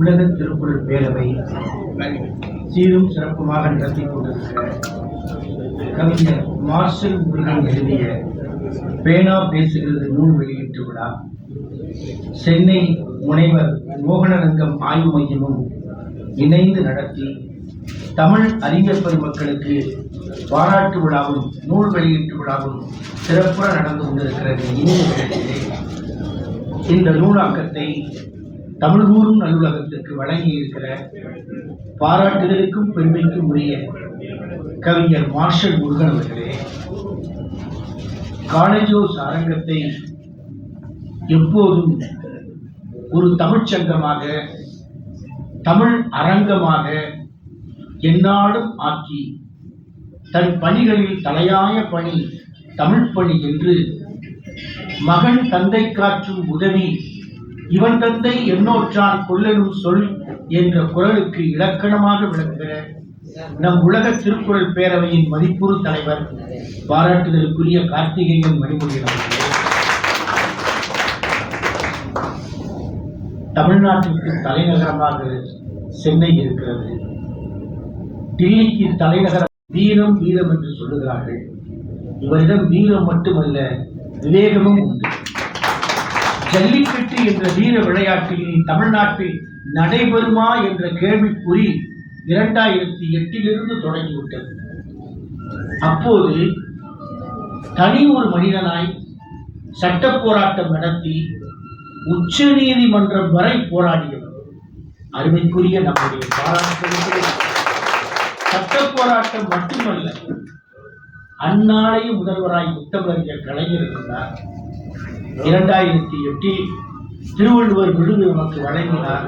உலக திருக்குறள் பேரவை சீரும் சிறப்புமாக நடத்தி கொண்டிருக்கிற கவிஞர் மார்ஷல் முருகன் எழுதிய பேனா பேசுகிறது நூல் வெளியீட்டு விழா. சென்னை முனைவர் மோகனரங்கம் ஆய்வு மையமும் இணைந்து நடத்தி தமிழ் அறிஞர் பெருமக்களுக்கு பாராட்டு விழாவும் நூல் வெளியீட்டு விழாவும் சிறப்புற நடந்து கொண்டிருக்கிறது. இனிய இந்த நூலாக்கத்தை தமிழ் கூறும் நல்லுலகத்திற்கு வழங்கி இருக்கிற பாராட்டுதலுக்கும் பெருமைக்கும் உரிய கவிஞர் மார்ஷல் முருகன் அவர்களே காலேஜோஸ் அரங்கத்தை எப்போதும் ஒரு தமிழ்ச் சங்கமாக தமிழ் அரங்கமாக எந்நாளும் ஆக்கி தன் பணிகளில் தலையாய பணி தமிழ் பணி என்று மகன் தந்தை காற்றும் உதவி இவன் தந்தை என்னோற்றான் கொல்லெனும் சொல் என்ற குரலுக்கு இலக்கணமாக விளங்குகிற நம் உலக திருக்குறள் பேரவையின் மதிப்புறு தலைவர் பாராட்டுதலுக்குரிய கார்த்திகேயன் மணிமொழி தமிழ்நாட்டிற்கு தலைநகரமாக சென்னை இருக்கிறது. டில்லிக்கு தலைநகரம் வீரம் வீரம் என்று சொல்லுகிறார்கள். இவரிடம் வீரம் மட்டுமல்ல விவேகமும் உண்டு. ஜல்லிக்கட்டு என்ற வீர விளையாட்டில் தமிழ்நாட்டில் நடைபெறுமா என்ற கேள்விக்குறி இரண்டாயிரத்தி எட்டிலிருந்து தொடங்கிவிட்டது. அப்போது தனி ஒரு மனிதனாய் சட்ட போராட்டம் நடத்தி உச்ச நீதிமன்றம் வரை போராடியவர். அருமைக்குரிய நம்முடைய பாராட்டு சட்ட போராட்டம் மட்டுமல்ல அந்நாளைய முதல்வராய் முத்தமிழறிஞர் கலைஞர் இருந்தார். இரண்டாயிரத்தி எட்டில் திருவள்ளுவர் விருது நமக்கு வழங்கினார்.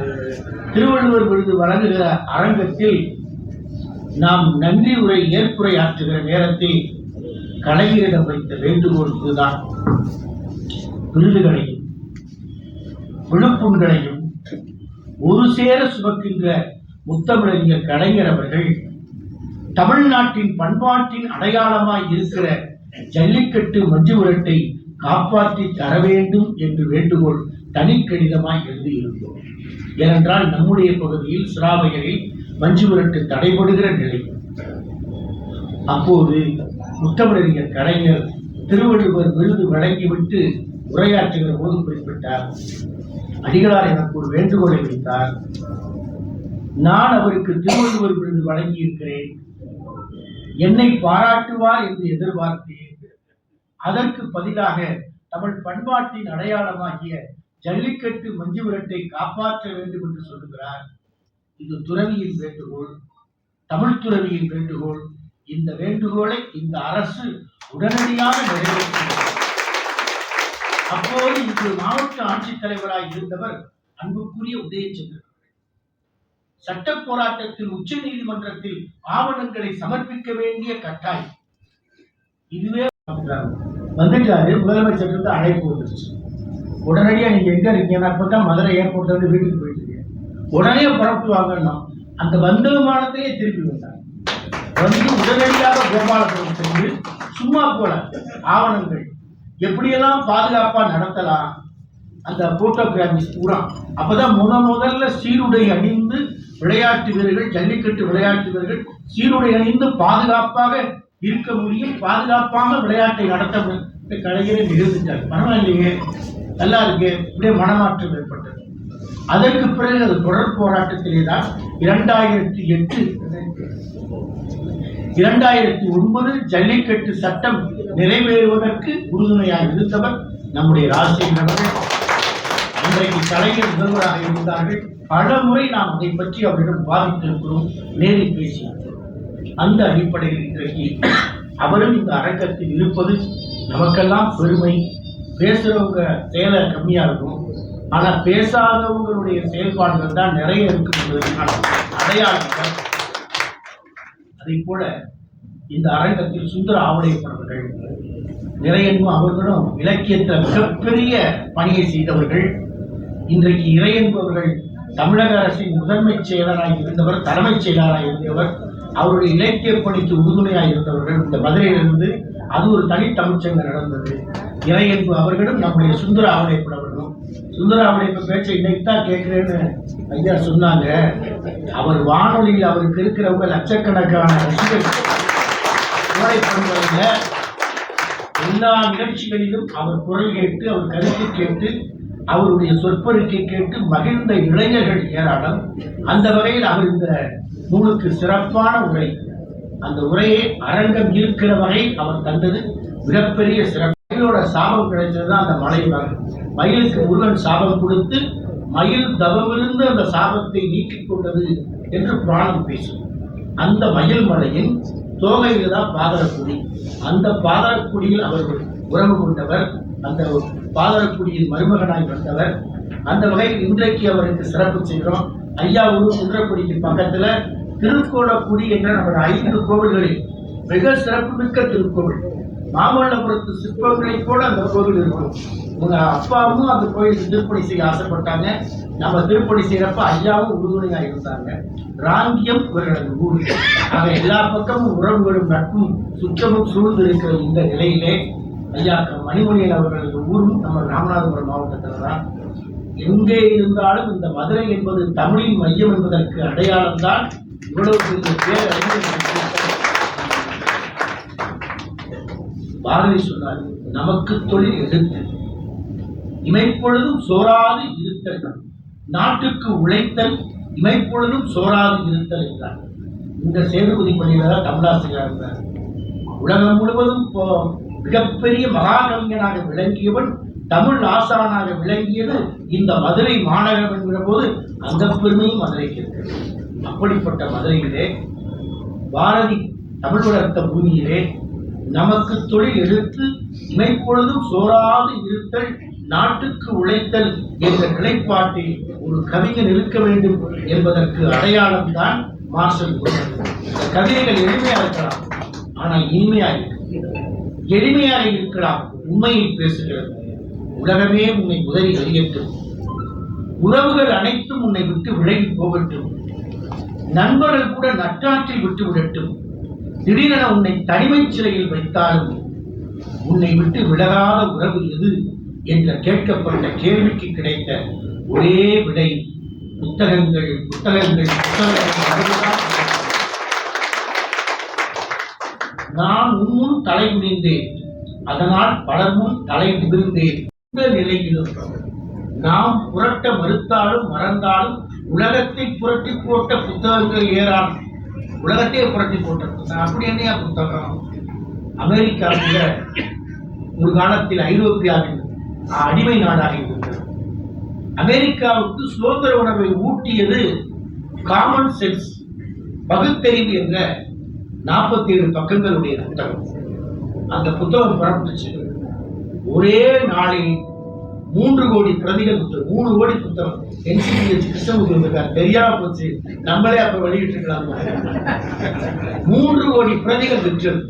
திருவள்ளுவர் விருது வழங்குகிற அரங்கத்தில் நாம் நன்றி உரை ஏற்புரை ஆற்றுகிற நேரத்தில் கலைஞரிடம் வைத்த வேண்டுகோள் இதுதான் விருதுகளையும் விழுப்புண்களையும் ஒரு சேர சுமக்கின்ற முத்தமிழறிஞர் கலைஞர் அவர்கள் தமிழ்நாட்டின் பண்பாட்டின் அடையாளமாய் இருக்கிற ஜல்லிக்கட்டு மஞ்சு விரட்டை காப்பாற்றி தர வேண்டும் என்று வேண்டுகோள் தனி கடிதமாய் எழுதியிருந்தோம். ஏனென்றால் நம்முடைய பகுதியில் சுறாவைகளில் மஞ்சு விரட்டு தடைபடுகிற நிலை. அப்போது முத்தமிழறிஞர் கலைஞர் திருவள்ளுவர் விருது வழங்கிவிட்டு உரையாற்றுகிற போது குறிப்பிட்டார் அடிகளார் எனக்கு ஒரு வேண்டுகோளை வைத்தார். நான் அவருக்கு திருவள்ளுவர் விருது வழங்கியிருக்கிறேன். என்னை பாராட்டுவார் என்று எதிர்பார்த்தேன். அதற்கு பதிலாக தமிழ் பண்பாட்டின் அடையாளமாகிய ஜல்லிக்கட்டு மஞ்சுவிரட்டை காப்பாற்ற வேண்டும் என்று சொல்லுகிறார். இது துறவியின் வேண்டுகோள் தமிழ் துறவியின் வேண்டுகோள். இந்த வேண்டுகோளை இந்த அரசு உடனடியாக நிறைவேற்றியது அப்போது இன்று மாவட்ட ஆட்சித்தலைவராய் இருந்தவர் அன்புக்குரிய உதயச்சந்திரன் சட்ட போராட்டத்தில் உச்ச நீதிமன்றத்தில் ஆவணங்களை சமர்ப்பிக்க வேண்டிய கட்டாயம். இதுவே வந்துட்டாரு முதலமைச்சர் இருந்து அழைப்பு வந்துருச்சு. உடனடியா நீங்க எங்க இருக்கீங்கன்னா இப்பதான் மதுரை ஏர்போர்ட்ல வந்து வீட்டுக்கு போயிட்டு உடனே புறப்பட்டுவாங்கன்னா அந்த வந்த விமானத்திலேயே திருப்பி வந்தாங்க வந்து உடனடியாக கோபாலபுரம் சென்று சும்மா போல ஆவணங்கள் எப்படியெல்லாம் பாதுகாப்பாக நடத்தலாம்? அந்த போட்டோகிராஃபிஸ் பூரா. அப்பதான் முத முதல்ல சீருடை அணிந்து விளையாட்டு வீரர்கள் ஜல்லிக்கட்டு விளையாட்டு வீரர்கள் சீருடை அணிந்து பாதுகாப்பாக இருக்க முடியும் பாதுகாப்பாக விளையாட்டை நடத்த கலைஞரை நிகழ்ந்துட்டார் பரவாயில்லையே. நல்லா இருக்கு. இப்படியே மனமாற்றம் ஏற்பட்டது. அதற்கு பிறகு அது தொடர் போராட்டத்திலே தான் இரண்டாயிரத்தி எட்டு இரண்டாயிரத்தி ஒன்பது ஜல்லிக்கட்டு சட்டம் நிறைவேறுவதற்கு உறுதுணையாக இருந்தவர் நம்முடைய ராஜசேகர் அவர்கள். இன்றைக்கு கலைஞர் முதல்வராக இருந்தார்கள். பல முறை நாம் அதை பற்றி அவரிடம் பாதித்திருக்கிறோம் நேரில் பேசியிருக்கிறோம் அந்த அடிப்படையில் இன்றைக்கு அவரும் இந்த அரங்கத்தில் இருப்பது நமக்கெல்லாம் பெருமை. பேசுறவங்க செயலை கம்மியா இருக்கும். ஆனா பேசாதவங்களுடைய செயல்பாடுகள் தான் நிறைய இருக்கும் என்பதற்கான அடையாளங்கள் அதை போல இந்த அரங்கத்தில் சுந்தர ஆவடையப்பன் அவர்கள் அவர்களும் இலக்கியத்தில் மிகப்பெரிய பணியை செய்தவர்கள். இன்றைக்கு இறையன்பு அவர்கள் தமிழக அரசின் முதன்மைச் செயலராக இருந்தவர் தலைமைச் செயலராக இருந்தவர். அவருடைய இலக்கிய பணிக்கு உறுதுணையாக இருந்தவர்கள் இந்த மதுரையிலிருந்து அது ஒரு தனி தமிழ்ச்சங்கம் நடந்தது. இறையன்பு அவர்களும் நம்முடைய சுந்தர ஆவடையப்பன் அவர்களும். சுந்தராவுடைய பேச்சை இன்னைக்கு தான் கேட்குறேன்னு ஐயா சொன்னாங்க. அவர் வானொலியில் அவருக்கு இருக்கிறவங்க லட்சக்கணக்கான ரசிகர்கள். எல்லா நிகழ்ச்சிகளிலும் அவர் குரல் கேட்டு அவர் கருத்து கேட்டு அவருடைய சொற்பொருக்கை கேட்டு மகிழ்ந்த இளைஞர்கள் ஏராளம். அந்த வகையில் அவர் இந்த நூலுக்கு சிறப்பான உரை. அந்த உரையை அரங்கம் இருக்கிற வரை அவர் தந்தது மிகப்பெரிய சிறப்பு. மயிலோட சாபம் கிடைச்சதுதான் அந்த மலை மகன் மயிலுக்கு முருகன் சாபம் கொடுத்து மயில் தவமிருந்து அந்த சாபத்தை நீக்கிக் கொண்டது என்று புராணம் பேசும். அந்த மயில் மலையின் தோகையில் தான் பாதரக்குடி. அந்த பாதரக்குடியில் அவர்கள் உறவு கொண்டவர். அந்த பாதரக்குடியின் மருமகனாய் வந்தவர். அந்த வகையில் இன்றைக்கு அவருக்கு சிறப்பு செய்கிறோம். ஐயா ஊர் குன்றக்குடிக்கு பக்கத்துல திருக்கோணக்குடி என்ற நமது ஐந்து கோவில்களில் மிக சிறப்புமிக்க திருக்கோவில். மாமல்லபுரத்து சிற்பங்களைப் போல அந்த கோவில் இருக்கும். உங்க அப்பாவும் அந்த கோயிலுக்கு திருப்பணி செய்ய ஆசைப்பட்டாங்க. நம்ம திருப்பணி செய்யறப்ப ஐயாவும் உறுதுணையா இருந்தாங்க. ராங்கியம் இவர்களது ஊர். ஆக எல்லா பக்கமும் உறவுகளும் நட்பும் சுற்றமும் சூழ்ந்து இருக்கிற இந்த நிலையிலே ஐயா மணிமணியன் அவர்களது ஊரும் நம்ம ராமநாதபுரம் மாவட்டத்தில் தான். எங்கே இருந்தாலும் இந்த மதுரை என்பது தமிழின் மையம் என்பதற்கு அடையாளம் பாரதி சொன்னார் நமக்கு தொழில் எழுத்து இமைப்பொழுதும் சோராது இருத்தல் நாட்டுக்கு உழைத்தல் இமைப்பொழுதும் சோராது இருத்தல் என்றார். இந்த சேதுபதி பள்ளியில தமிழாசிரியர் இருந்தார். உலகம் முழுவதும் போ- மிகப்பெரிய மகாகவிஞனாக விளங்கியவன் தமிழ் ஆசானாக விளங்கியது இந்த மதுரை மாநகரம் என்கிற போது அந்த பெருமையும் மதுரைக்கு இருக்கிறது அப்படிப்பட்ட மதுரையிலே பாரதி தமிழ் வளர்த்த பூமியிலே நமக்கு தொழில் எடுத்து இமைப்பொழுதும் சோறாது இருத்தல் நாட்டுக்கு உழைத்தல் என்ற நிலைப்பாட்டில் ஒரு கவிஞன் இருக்க வேண்டும் என்பதற்கு அடையாளம் தான் மார்ஷல் கவிதைகள் எளிமையா இருக்கலாம் ஆனால் இனிமையா இருக்கு எளிமையாக இருக்கலாம் உண்மையை பேசுகிறது. உலகமே உன்னை உதவி வெளியட்டும் உறவுகள் அனைத்தும் உன்னை விட்டு விலகி போகட்டும். நண்பர்கள் கூட நற்றாற்றில் விட்டு விடட்டும். திடீரென உன்னை தனிமை சிறையில் வைத்தாலும் உன்னை விட்டு விலகாத உறவு எது என்ற கேட்கப்பட்ட கேள்விக்கு கிடைத்த ஒரே விடை புத்தகங்கள் புத்தகங்கள் புத்தகங்கள். நான் உன்முன் தலை முடிந்தேன் அதனால் பலர் முன் தலை முதிர்ந்தேன் இந்த நிலையிலும் நாம் புரட்ட மறுத்தாலும் மறந்தாலும் உலகத்தை புரட்டி போட்ட புத்தகங்கள் ஏராளம் உலகத்தையே புரட்டி போட்ட புத்தகம். அப்படி என்னையா புத்தகம்? அமெரிக்காவில் ஒரு காலத்தில் ஐரோப்பியாவின் அடிமை நாடாக இருந்தது. அமெரிக்காவுக்கு சுதந்திர உணர்வை ஊட்டியது காமன் சென்ஸ் பகுத்தறிவு என்ற நாற்பத்தி ஏழு பக்கங்களுடைய புத்தகம். அந்த புத்தகம் புறப்பட்டுச்சு ஒரே நாளில் மூன்று கோடி பிரதிகள் விற்று- மூணு கோடி புத்தகம் என்சிபிஹெச் கிருஷ்ணமுகி வந்திருக்கார். தெரியாம போச்சு. நம்மளே அப்ப வெளியிட்டிருக்கலாம். மூன்று கோடி பிரதிகள் விற்றது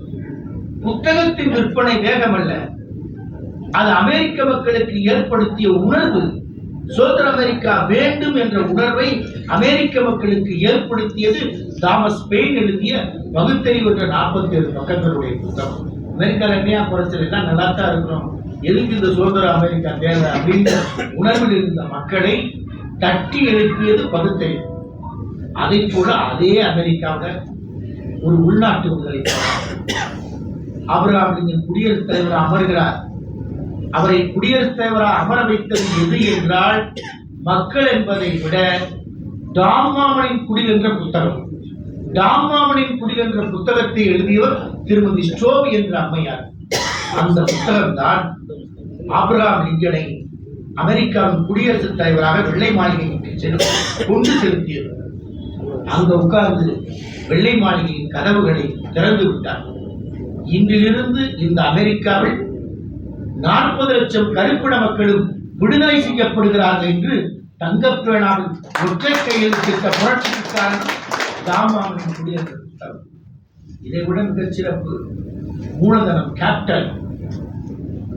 புத்தகத்தின் விற்பனை வேகமல்ல. அது அமெரிக்க மக்களுக்கு ஏற்படுத்திய உணர்வு சுதந்திர அமெரிக்கா வேண்டும் என்ற உணர்வை அமெரிக்க மக்களுக்கு ஏற்படுத்தியது தாமஸ் பெயின் எழுதிய பகுத்தறிவு என்ற நாற்பத்தி ஏழு பக்கங்களுடைய புத்தகம். அமெரிக்கால என்னையா குறைச்சல் எல்லாம் நல்லா தான் இருக்கிறோம் எதுக்கு இந்த சுதந்திர அமெரிக்கா தேவை அப்படின்ற உணர்வில் இருந்த மக்களை தட்டி எழுப்பியது பகுத்தறிவு அதை போல அதே அமெரிக்காவில் ஒரு உள்நாட்டு விடுதலை அவர் அப்படிங்கிற குடியரசுத் தலைவர் அமர்கிறார். அவரை குடியரசுத் தலைவராக அமர வைத்தது எது என்றால் மக்கள் என்பதை விட டாமாமனின் குடில் என்ற புத்தகம். டாமாமனின் குடில் என்ற புத்தகத்தை எழுதியவர் திருமதி ஸ்டோவி என்ற அம்மையார். அந்த புத்தகம் தான் ஆபிரகாம் லிங்கனை அமெரிக்காவின் குடியரசுத் தலைவராக வெள்ளை மாளிகைக்கு சென்று கொண்டு செலுத்தியது. அங்க உட்கார்ந்து வெள்ளை மாளிகையின் கதவுகளை திறந்து விட்டார். இன்றிலிருந்து இந்த அமெரிக்காவில் நாற்பது லட்சம் கருப்பிட மக்களும் விடுதலை செய்யப்படுகிறார்கள் என்று தங்கப்பேனாவில் ஒற்றை கையெழுத்திட்ட புரட்சிக்கு காரணம் தாமாவின் குடியரசு இதை விட மிகச் சிறப்பு மூலதனம் கேப்டல்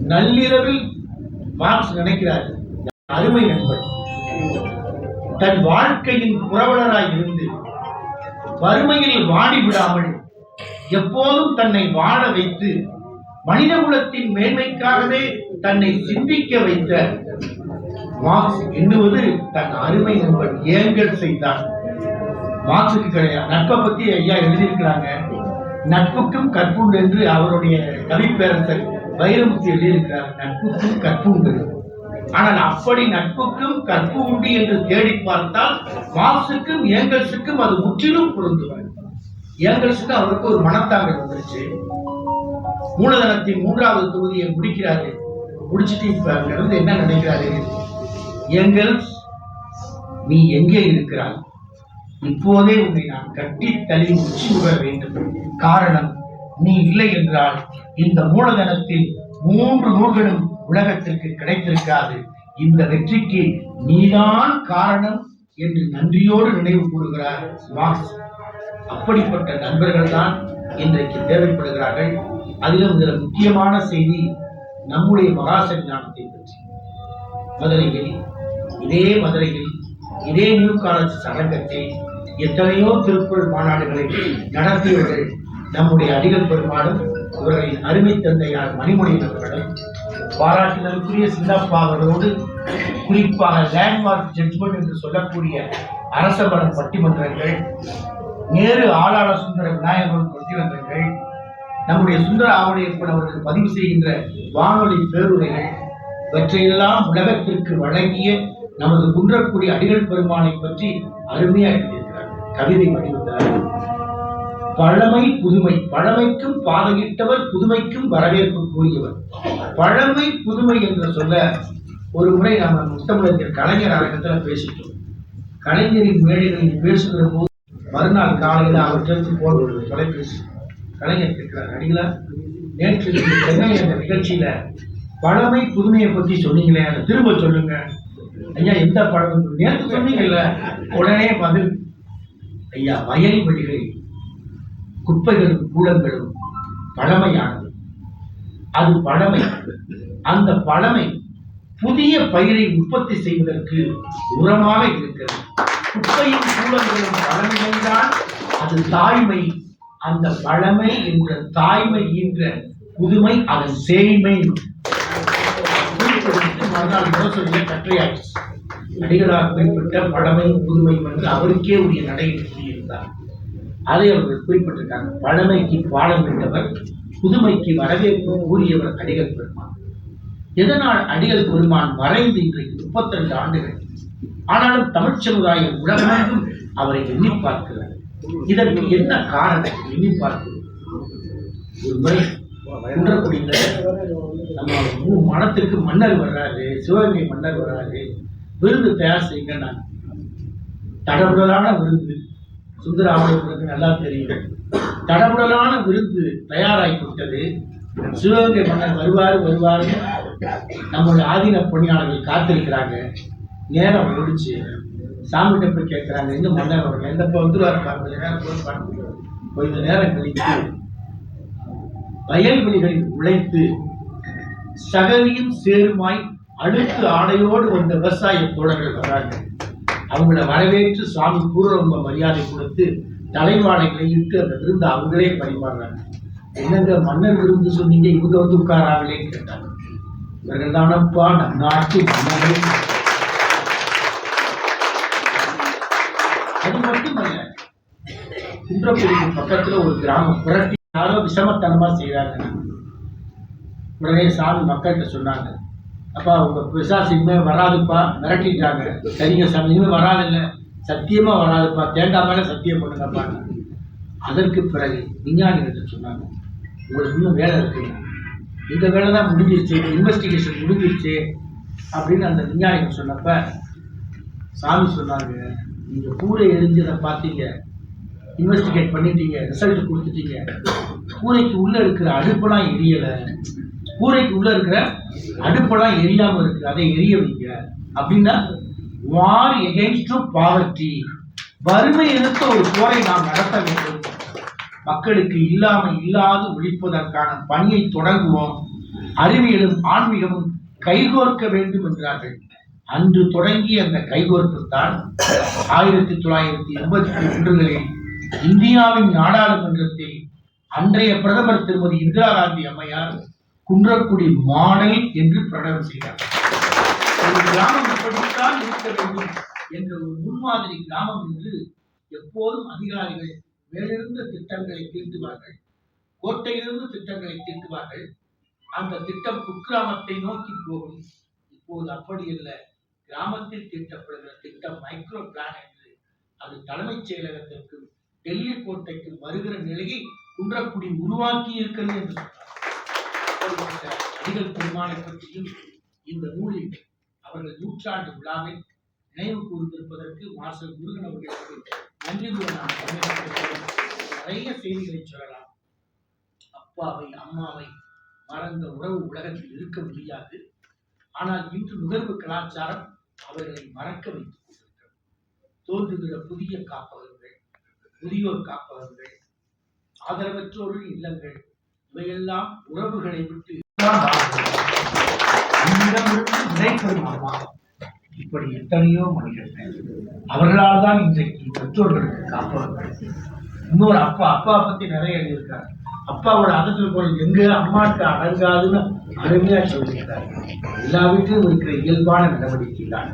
நள்ளிரவில் மார்க்ஸ் நினைக்கிறார் அருமை நண்பன் தன் வாழ்க்கையின் புரவலராய் இருந்து வறுமையில் வாடி விடாமல் எப்போதும் தன்னை வாழ வைத்து மனிதகுலத்தின் மேன்மைக்காகவே தன்னை சிந்திக்க வைத்த மார்க்ஸ் எண்ணுவது தன் அருமை நண்பன் ஏங்கல் செய்தான். மார்க்ஸுக்கு கிடையாது. நட்பை பத்தி ஐயா எழுதியிருக்கிறாங்க. நட்புக்கும் கற்புண்டு என்று அவருடைய கவிப்பேரசர் வைரமுத்து எழுதியிருக்கிறார். நட்புக்கும் கற்புண்டு. ஆனால் அப்படி நட்புக்கும் கற்பு உண்டு என்று தேடி பார்த்தால் மார்க்சுக்கும் ஏங்கல்ஸுக்கும் அது முற்றிலும் பொருந்துவார். ஏங்கல்ஸுக்கு அவருக்கு ஒரு மனத்தாங்கல் வந்துருச்சு. மூலதனத்தின் மூன்றாவது தொகுதியை முடிக்கிறாரு. முடிச்சுட்டு இப்ப அங்கிருந்து என்ன நினைக்கிறாரு? ஏங்கல்ஸ் நீ எங்கே இருக்கிறாய்? இப்போதே உன்னை நான் கட்டி தள்ளி உச்சி விட வேண்டும். காரணம் நீ இல்லை என்றால் இந்த மூலதனத்தில் மூன்று நூல்களும் உலகத்திற்கு கிடைத்திருக்காது. இந்த வெற்றிக்கு நீதான் காரணம் என்று நன்றியோடு நினைவு கூறுகிறார் மார்க்ஸ் அப்படிப்பட்ட நண்பர்கள் தான் இன்றைக்கு தேவைப்படுகிறார்கள். அதிலும் இதில் முக்கியமான செய்தி நம்முடைய மகாசன் ஞானத்தை பற்றி. மதுரையில் இதே மதுரையில் இதே நியூ காலேஜ் சடங்கத்தில் எத்தனையோ திருக்குறள் மாநாடுகளை நடத்தியவர்கள் நம்முடைய அடிகள் பெருமாளும் இவர்களின் அருமை தந்தையார் மணிமொழியின் அவர்களை பாராட்டுதலுக்குரிய சின்னப்பா அவர்களோடு குறிப்பாக லேண்ட்மார்க் ஜட்ஜ்மெண்ட் என்று சொல்லக்கூடிய அரசபலம் பட்டிமன்றங்கள் நேரு ஆளாள சுந்தர விநாயகர் பட்டிமன்றங்கள் நம்முடைய சுந்தர ஆவணையப்பன் அவர்கள் பதிவு செய்கின்ற வானொலி பேருரைகள் இவற்றையெல்லாம் உலகத்திற்கு வழங்கிய நமது குன்றக்கூடிய அடிகள் பெருமானை பற்றி அருமையாக இருக்கிறது கவிதை வடிவத்தார் பழமை புதுமை பழமைக்கும் பாதையிட்டவர் புதுமைக்கும் வரவேற்பு கூறியவர். பழமை புதுமை என்று சொல்ல ஒரு முறை நாம் முத்தமிழத்தில் கலைஞர் அரங்கத்தில் பேசிட்டோம். கலைஞரின் மேடைகளில் பேசுகிற போது மறுநாள் காலையில் அவற்றிற்கு போல் ஒரு தொலைபேசி. கலைஞர் கேட்கிறார் அடிகளா நேற்று சென்னை என்ற நிகழ்ச்சியில பழமை புதுமையை பத்தி சொன்னீங்களே அதை திரும்ப சொல்லுங்க. ஐயா எந்த பழம் நேற்று சொன்னீங்கல்ல உடனே பதில் ஐயா வயல்வெளிகளில் குப்பைகளும் கூலங்களும் பழமையானது. அது பழமை. அந்த பழமை புதிய பயிரை உற்பத்தி செய்வதற்கு உரமாக இருக்கிறது. குப்பையும் கூலங்களும் பழமைதான் அது தாய்மை. அந்த பழமை என்ற தாய்மை என்ற புதுமை அதன் சேய்மை. மறுநாள் முரசொலியை கற்றையாச்சு அடிகளார் குறிப்பிட்ட பழமை புதுமை என்று அவருக்கே உரிய நடை கூறியிருந்தார் அதை அவர்கள் குறிப்பிட்டிருக்காங்க பழமைக்கு பாடம் விட்டவர் புதுமைக்கு வரவேற்பு கூறியவர் அடிகள் பெருமான். எதனால் அடிகள் பெருமான் மறைந்து இன்றைக்கு முப்பத்தி ரெண்டு ஆண்டுகள்? ஆனாலும் தமிழ் சமுதாயம் உலகமெங்கும் அவரை எண்ணி பார்க்கிறார் இதற்கு என்ன காரணம் எண்ணி பார்க்கிறது? ஒரு முறை குன்றக்குடியில நம்ம மனத்திற்கு மன்னர் வர்றாரு சிவகங்கை மன்னர் வர்றாரு விருந்து தயார் செய்யுங்க நான். தடபுடலான விருந்து சுந்தராமலிங்கத்துக்கு நல்லா தெரியும். தடபுடலான விருந்து தயாராகி விட்டது. சிவகங்கை மன்னர் வருவார் வருவார். நம்மளுடைய ஆதீன பணியாளர்கள் காத்திருக்கிறாங்க. நேரம் முடிச்சு சாமிகிட்ட போய் கேட்குறாங்க இன்னும் மன்னர் வரல எந்த இப்போ வந்துருவார் கொஞ்ச நேரம் போய் பார்க்க கொஞ்சம் நேரம் கழித்து வயல்வெளிகளில் உழைத்து சகதியும் சேருமாய் அழுத்து ஆடையோடு வந்த விவசாய தோழர்கள் வர்றாங்க. அவங்கள வரவேற்று சுவாமி பூர்வம்ப மரியாதை கொடுத்து தலைவாடைகளை இட்டு அந்த விருந்து அவங்களே பரிமாறுறாங்க. என்னங்க மன்னர் விருந்து சொன்னீங்க இவங்க வந்து உட்காராங்களே கேட்டாங்க. இவர்கள் தானப்பா நம் நாட்டு மன்னர்கள் அது மட்டுமல்ல குன்றக்குடிக்கு பக்கத்துல ஒரு கிராமம் புரட்டி யாரோ விஷமத்தனமா செய்யறாங்க உடனே சாமி மக்கள்கிட்ட சொன்னாங்க அப்பா உங்கள் பிசாசு இனிமேல் வராதுப்பா. மிரட்டிட்டாங்க. சரிங்க சாமி இனிமேல் வராதில்ல சத்தியமாக வராதுப்பா. தேங்காய் சத்தியம் பண்ணுங்கப்பா. அதற்கு பிறகு விஞ்ஞானிகள் சொன்னாங்க உங்களுக்கு இன்னும் வேலை இருக்குங்க இந்த வேலை தான் முடிஞ்சிருச்சு. இன்வெஸ்டிகேஷன் முடிஞ்சிருச்சு. அப்படின்னு அந்த விஞ்ஞானிகள் சொன்னப்ப சாமி சொன்னாங்க நீங்கள் கூரை எரிஞ்சதை பார்த்தீங்க. இன்வெஸ்டிகேட் பண்ணிட்டீங்க. ரிசல்ட் கொடுத்துட்டீங்க. கூரைக்கு உள்ளே இருக்கிற அடுப்பெல்லாம் எரியலை. கூரைக்கு உள்ள இருக்கிற அடுப்பெல்லாம் எரியாம இருக்கு அதை எரிய வைங்க. அப்படின்னா வார் எகெயின்ஸ்ட் பாவர்ட்டி வறுமை எதிர்த்த ஒரு போரை நாம் நடத்த வேண்டும். மக்களுக்கு இல்லாம இல்லாது ஒழிப்பதற்கான பணியை தொடங்குவோம் அறிவியலும் ஆன்மீகமும் கைகோர்க்க வேண்டும் என்றார்கள். அன்று தொடங்கிய அந்த கைகோர்ப்புத்தான் ஆயிரத்தி தொள்ளாயிரத்தி எண்பத்தி ஒன்றுகளில் இந்தியாவின் நாடாளுமன்றத்தில் அன்றைய பிரதமர் திருமதி இந்திரா காந்தி அம்மையார் குன்றக்குடி மாடல் என்று பிரகடனம் செய்தார். ஒரு கிராமம் எப்படித்தான் இருக்க வேண்டும் என்ற ஒரு முன்மாதிரி கிராமம் என்று எப்போதும் அதிகாரிகள் மேலிருந்த திட்டங்களை தீட்டுவார்கள். கோட்டையிலிருந்து திட்டங்களை தீட்டுவார்கள். அந்த திட்டம் குக்கிராமத்தை நோக்கி போகும். இப்போது அப்படி இல்லை கிராமத்தில் தீட்டப்படுகிற திட்டம் மைக்ரோ பிளான் என்று அது தலைமைச் செயலகத்திற்கு டெல்லி கோட்டைக்கு வருகிற நிலையை குன்றக்குடி உருவாக்கி இருக்கிறது என்று சொன்னார். அடிகள் பெருமானை பற்றியும் இந்த நூலில் அவர்கள் நூற்றாண்டு விழாவை நினைவு கூர்ந்திருப்பதற்கு மாஸ்டர் முருகன் அவர்களுக்கு நன்றி நிறைய செய்திகளை சொல்லலாம். அப்பாவை அம்மாவை மறந்த உறவு உலகத்தில் இருக்க முடியாது. ஆனால் இன்று நுகர்வு கலாச்சாரம் அவர்களை மறக்க வைத்துக் கொண்டிருக்கிறது. தோன்றுகிற புதிய காப்பகங்கள் முதியோர் காப்பகங்கள் ஆதரவற்றோரின் இல்லங்கள் இவையெல்லாம் உறவுகளை விட்டு நம்மிடமிருந்து இப்படி எத்தனையோ மனிதர்கள் அவர்களால் தான் இன்றைக்கு பெற்றோர்களுக்கு காப்பவர்கள் இன்னொரு அப்பா அப்பா பத்தி நிறைய எழுதியிருக்காரு. அப்பாவோட அகத்தில் போல் எங்க அம்மாவுக்கு அடங்காதுன்னு அருமையா சொல்லியிருக்காரு. எல்லா வீட்டிலும் இருக்கிற இயல்பான நடவடிக்கை தான்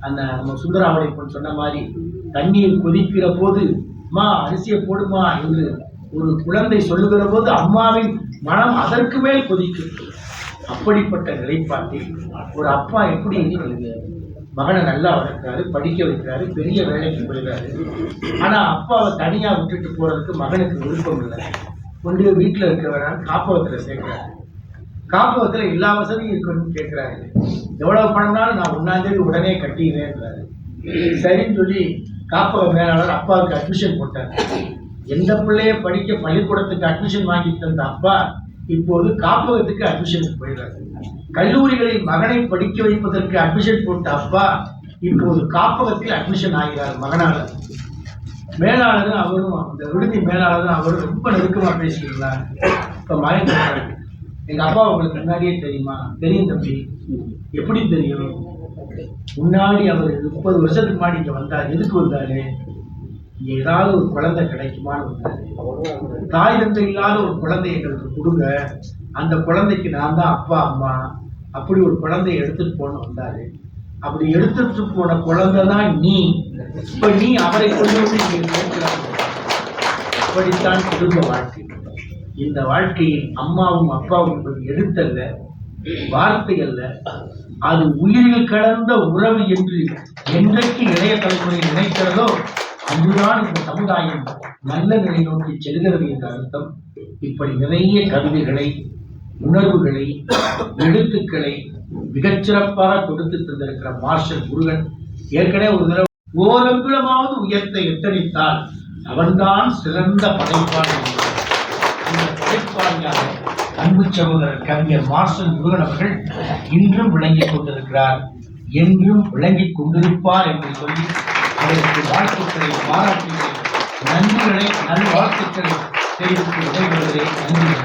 அந்த நம்ம சுந்தராவளைப்பன் சொன்ன மாதிரி தண்ணீர் கொதிக்கிற போது மா அரிசியை போடுமா? என்று ஒரு குழந்தை சொல்லுகிற போது அம்மாவின் மனம் அதற்கு மேல் கொதிக்கிறது. அப்படிப்பட்ட நிலைப்பாட்டில் ஒரு அப்பா எப்படி மகனை நல்லா வளர்க்கிறாரு படிக்க வைக்கிறாரு பெரிய வேலைக்கு போயிடுறாரு ஆனா அப்பாவை தனியா விட்டுட்டு போறதுக்கு மகனுக்கு விருப்பம் இல்லை. கொண்டு போய் வீட்டுல இருக்கிறவரால் காப்பகத்தில் சேர்க்கிறாரு. காப்பகத்தில் எல்லா வசதியும் இருக்கணும்னு கேட்கிறாரு. எவ்வளவு பணம்னாலும் நான் ஒன்னாம் உடனே கட்டிடுறேன்றாரு சரின்னு சொல்லி காப்பக மேலாளர் அப்பாவுக்கு அட்மிஷன் போட்டார். எந்த பிள்ளைய படிக்க பள்ளிக்கூடத்துக்கு அட்மிஷன் வாங்கி தந்த அப்பா இப்போது காப்பகத்துக்கு அட்மிஷனுக்கு போயிடுறாரு. கல்லூரிகளில் மகனை படிக்க வைப்பதற்கு அட்மிஷன் போட்ட அப்பா இப்போது காப்பகத்தில் அட்மிஷன் ஆகிறார் மகனால மேலாளரும் அவரும் அந்த விடுதி மேலாளரும் அவரும் ரொம்ப நெருக்கமா பேசிக்கிறார் இப்போ மகன் எங்கள் அப்பா உங்களுக்கு முன்னாடியே தெரியுமா? தெரியும் தம்பி. எப்படி தெரியும்? முன்னாடி அவர் முப்பது வருஷத்துக்கு முன்னாடி இங்கே வந்தார். எதுக்கு வந்தாரு? ஏதாவது ஒரு குழந்தை கிடைக்குமான்னு வந்தாரு தாய் தந்தை இல்லாத ஒரு குழந்தை எங்களுக்கு கொடுங்க. அந்த குழந்தைக்கு நான் தான் அப்பா அம்மா. அப்படி ஒரு குழந்தைய எடுத்துட்டு போன வந்தாரு. அப்படி எடுத்துட்டு போன குழந்தை தான் நீ. இப்ப நீ அவரை கொண்டு வந்து அப்படித்தான் குடும்ப வாழ்க்கை. இந்த வாழ்க்கையில் அம்மாவும் அப்பாவும் என்பது எழுத்தல்ல வார்த்தை அல்ல அது உயிரில் கலந்த உறவு என்று என்றைக்கு இளைய தலைமுறை நினைக்கிறதோ இதுதான் இந்த சமுதாயம் நல்ல நிலை நோக்கி செல்கிறது என்ற அர்த்தம் இப்படி நிறைய கவிதைகளை உணர்வுகளை எழுத்துக்களை மிகச்சிறப்பாக கொடுத்து தந்திருக்கிற மார்ஷல் முருகன் ஏற்கனவே ஒரு தடவை ஓரங்குளமாவது உயர்த்தை எத்தனித்தால் அவன்தான் சிறந்த படைப்பாளர் என்கிறார். அந்த படைப்பாளியாக அன்பு சகோதரர் கவிஞர் மார்ஷல் முருகன் அவர்கள் இன்றும் விளங்கிக் கொண்டிருக்கிறார் என்றும் விளங்கிக் கொண்டிருப்பார் என்று சொல்லி அவருக்கு வாழ்த்துக்களை பாராட்டுகிறேன் நன்றிகளை நல்வாழ்த்துக்களை தெரிவித்து விடைபெறுகிறேன். நன்றி.